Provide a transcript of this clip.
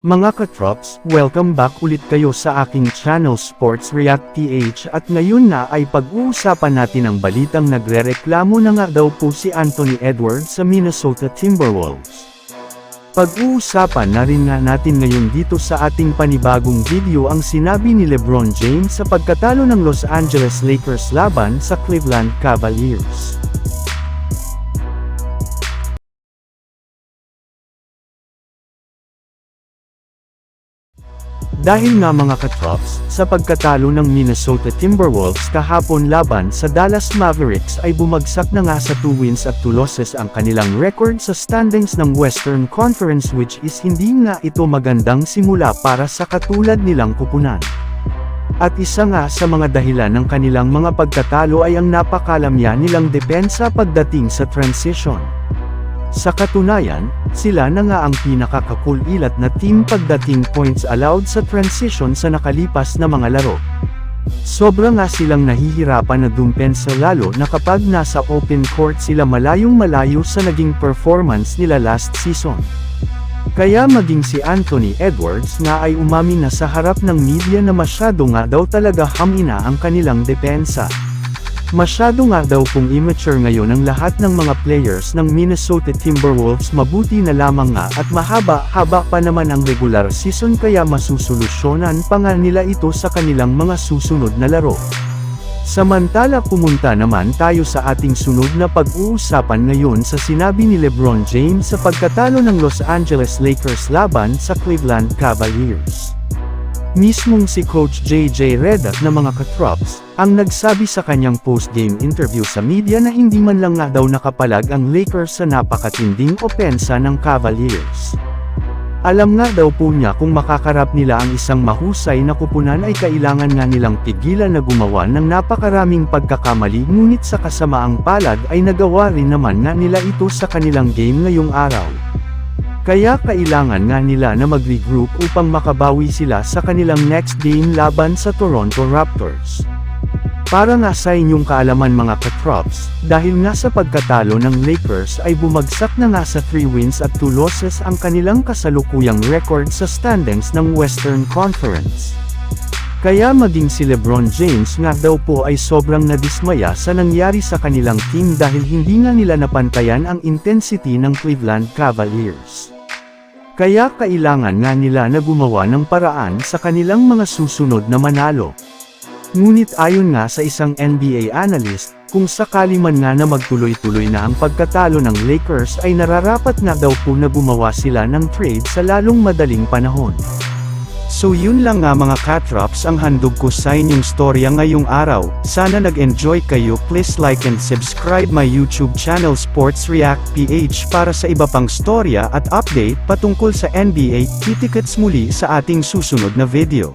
Mga katrops, welcome back ulit kayo sa aking channel Sports React PH at ngayon na ay pag-uusapan natin ang balitang nagrereklamo na nga daw po si Anthony Edwards sa Minnesota Timberwolves. Pag-uusapan na rin nga natin ngayon dito sa ating panibagong video ang sinabi ni Lebron James sa pagkatalo ng Los Angeles Lakers laban sa Cleveland Cavaliers. Dahil nga mga katrops, sa pagkatalo ng Minnesota Timberwolves kahapon laban sa Dallas Mavericks ay bumagsak na nga sa 2 wins at 2 losses ang kanilang record sa standings ng Western Conference which is hindi nga ito magandang simula para sa katulad nilang kupunan. At isa nga sa mga dahilan ng kanilang mga pagkatalo ay ang napakalamya nilang depensa pagdating sa transition. Sa katunayan, sila na nga ang pinakakakulilat na team pagdating points allowed sa transition sa nakalipas na mga laro. Sobra nga silang nahihirapan na dumpensa lalo na kapag nasa open court sila malayong malayo sa naging performance nila last season. Kaya maging si Anthony Edwards nga ay umamin na sa harap ng media na masyado nga daw talaga hamina ang kanilang depensa. Masyado nga daw pong immature ngayon ang lahat ng mga players ng Minnesota Timberwolves mabuti na lamang nga at mahaba-haba pa naman ang regular season kaya masusolusyonan pa nga nila ito sa kanilang mga susunod na laro. Samantala pumunta naman tayo sa ating sunod na pag-uusapan ngayon sa sinabi ni Lebron James sa pagkatalo ng Los Angeles Lakers laban sa Cleveland Cavaliers. Mismong si Coach JJ Redick na mga katrops, ang nagsabi sa kanyang post-game interview sa media na hindi man lang nga daw nakapalag ang Lakers sa napakatinding opensa ng Cavaliers. Alam nga daw po niya kung makakarap nila ang isang mahusay na kupunan ay kailangan nga nilang pigilan na gumawa ng napakaraming pagkakamali ngunit sa kasamaang palad ay nagawa rin naman nga nila ito sa kanilang game ngayong araw. Kaya kailangan nga nila na mag-regroup upang makabawi sila sa kanilang next game laban sa Toronto Raptors. Para nga sa inyong kaalaman mga katrops, dahil nga sa pagkatalo ng Lakers ay bumagsak na nga sa 3 wins at 2 losses ang kanilang kasalukuyang record sa standings ng Western Conference. Kaya maging si Lebron James nga daw po ay sobrang nadismaya sa nangyari sa kanilang team dahil hindi nga nila napantayan ang intensity ng Cleveland Cavaliers. Kaya kailangan nga nila na gumawa ng paraan sa kanilang mga susunod na manalo. Ngunit ayon nga sa isang NBA analyst, kung sakali man nga na magtuloy-tuloy na ang pagkatalo ng Lakers ay nararapat nga daw po na gumawa sila ng trade sa lalong madaling panahon. So yun lang nga mga katrops ang handog ko sa inyong storya ngayong araw, sana nag-enjoy kayo. Please like and subscribe my YouTube channel Sports React PH para sa iba pang storya at update patungkol sa NBA, kitikets muli sa ating susunod na video.